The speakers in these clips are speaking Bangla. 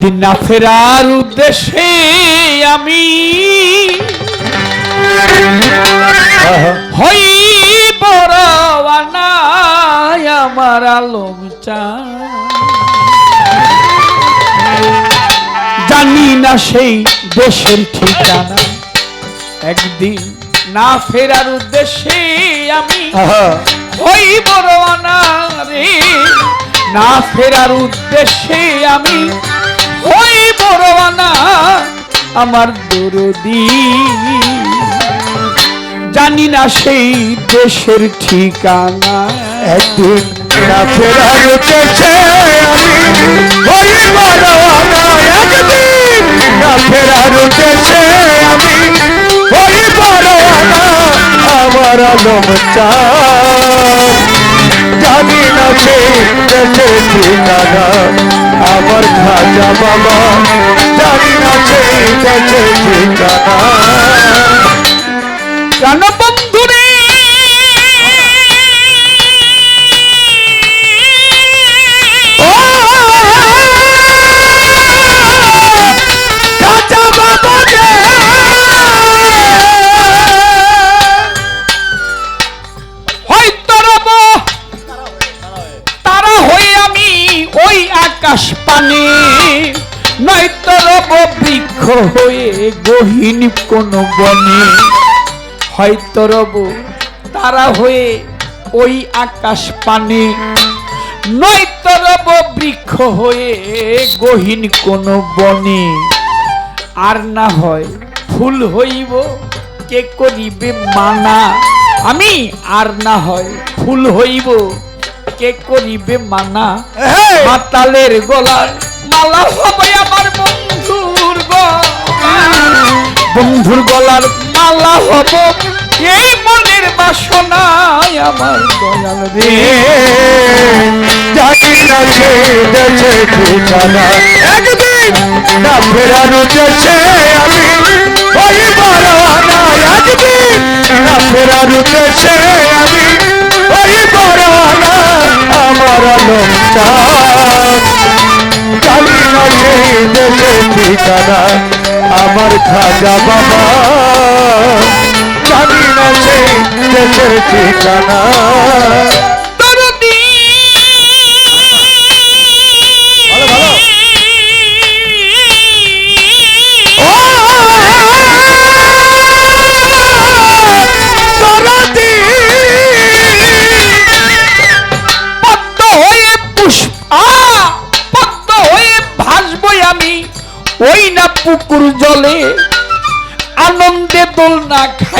না ফেরার উদ্দেশ্যে আমি হই বড়ানা আমার আলম জানি না সেই দেশের ঠিকানা। একদিন না ফেরার উদ্দেশ্যে আমি ওই বড়ানা রে। না ফেরার উদ্দেশ্যে আমি ওই বড়ানা আমার দরদি। জানি না সেই দেশের ঠিকানা। একদিন না ফেরার উদ্দেশ্যে আমি ওই বড়ওয়ালা একদিন না ফেরার উদ্দেশ্যে আমি ওই বড়ওয়ালা আমার আলম চাঁদ জানি না সেই দেশে ঠিকানা। আমার খাজা বাবা জানি না দেশে ঠিকানা। কেন আকাশ পানে নয়তো রব বৃক্ষ হয়ে গহীন কোন বনে। হয়তো রব তারা হয়ে ওই আকাশ পানে নয়তো রব বৃক্ষ হয়ে গহীন কোন বনে। আর না হয় ফুল হইব, কে করিবে মানা? আমি আর না হয় ফুল হইব কে করিবে মানা। মাতালের গলার মালা হবে আমার বন্ধুর বন্ধুর গলার মালা হব এই মনের বাসনায় আমার দয়াল রে। জানি না সে দেশে ঠিকানা। একদিন না ফেরার উদ্দেশ্যে আমি ওই বড়ানা একদিন না ফেরার উদ্দেশ্যে ঠিকানা আমার খাজা বাবা। জানি না সেই দেশের ঠিকানা।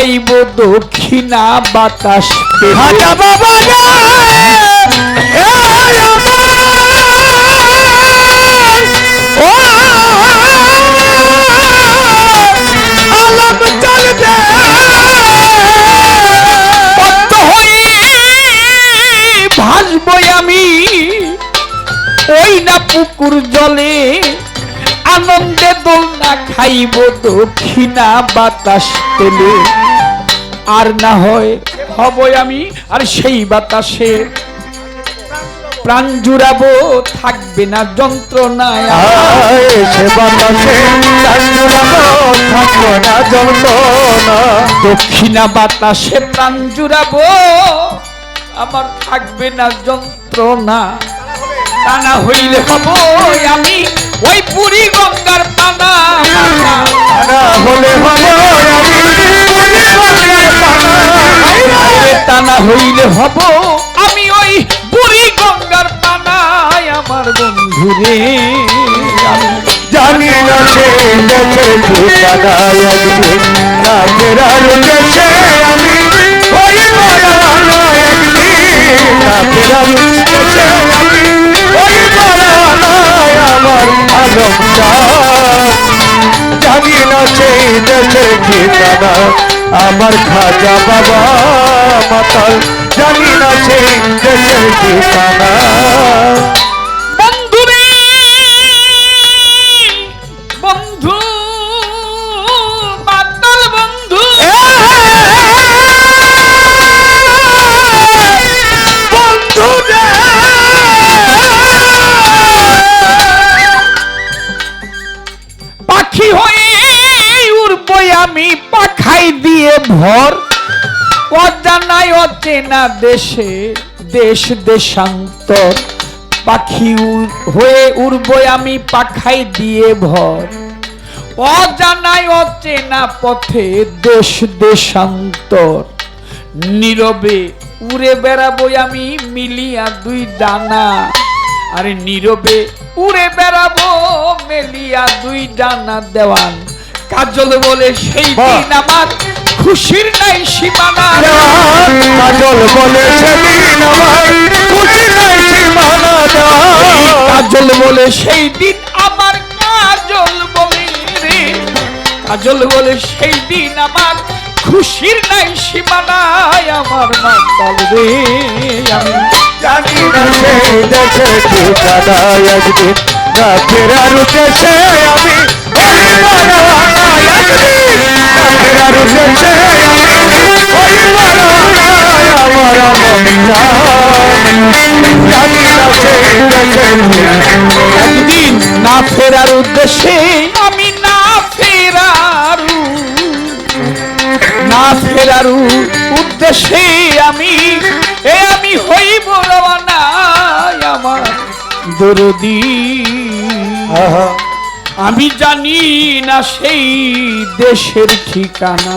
না খাইব দক্ষিণা বাতাস ভাসবই আমি। ওই না পুকুর জলে আনন্দে দোল না খাইব দক্ষিণা বাতাস পেলে। আর না হয় হবই আমি আর সেই বাতাসে প্রাণ জুড়াবো থাকবে না যন্ত্রণায়। সে বাতাসে চান্দুরানো থাকল না যন্ত্রণা। দক্ষিণা বাতাসে প্রাণ জুড়াবো আমার থাকবে না যন্ত্রণা। টানা হইলে হব আমি ওই পুরী গঙ্গার পানা। হলে হবে আমি টানা হইলে হব। আমি ওই বুড়ি গঙ্গার পানায় আমার বন্ধুরে। আমি জানি না আমি ঠিকানা? আমার খাজা বাবা মাতাল জানি না সেই দেশের ঠিকানা। বন্ধু বন্ধু। দিয়ে ভর। অজানায় অচেনা দেশে, দেশ দেশান্তর। পাখি হয়ে উড়বই আমি পাখাই দিয়ে ভর। অজানায় অচেনা পথে, দেশ দেশান্তর। নীরবে উড়ে বেড়াবই আমি মিলিয়া দুই ডানা। আরে নীরবে উড়ে বেড়াবো মেলিয়া দুই ডানা দেওয়ান। কাজল বলে সেই দিন আমার খুশির নাই সীমানা। কাজল বলে সেদিন আমার খুশি নাই সীমানা। কাজল বলে সেই দিন আমার কাজল বলে রে। কাজল বলে সেই দিন আমার খুশির নাই সীমানায় আমার মাতাল রে। আমি জানি না সেই দেশে ঠিকানা একদিন না ফেরার দেশে আমি ফেরার উদ্দেশ্যে আমি না ফেরার না ফেরার উদ্দেশ্যে আমি এ আমি হইব রওনা আমার দরদি। আমি জানি না সেই দেশের ঠিকানা।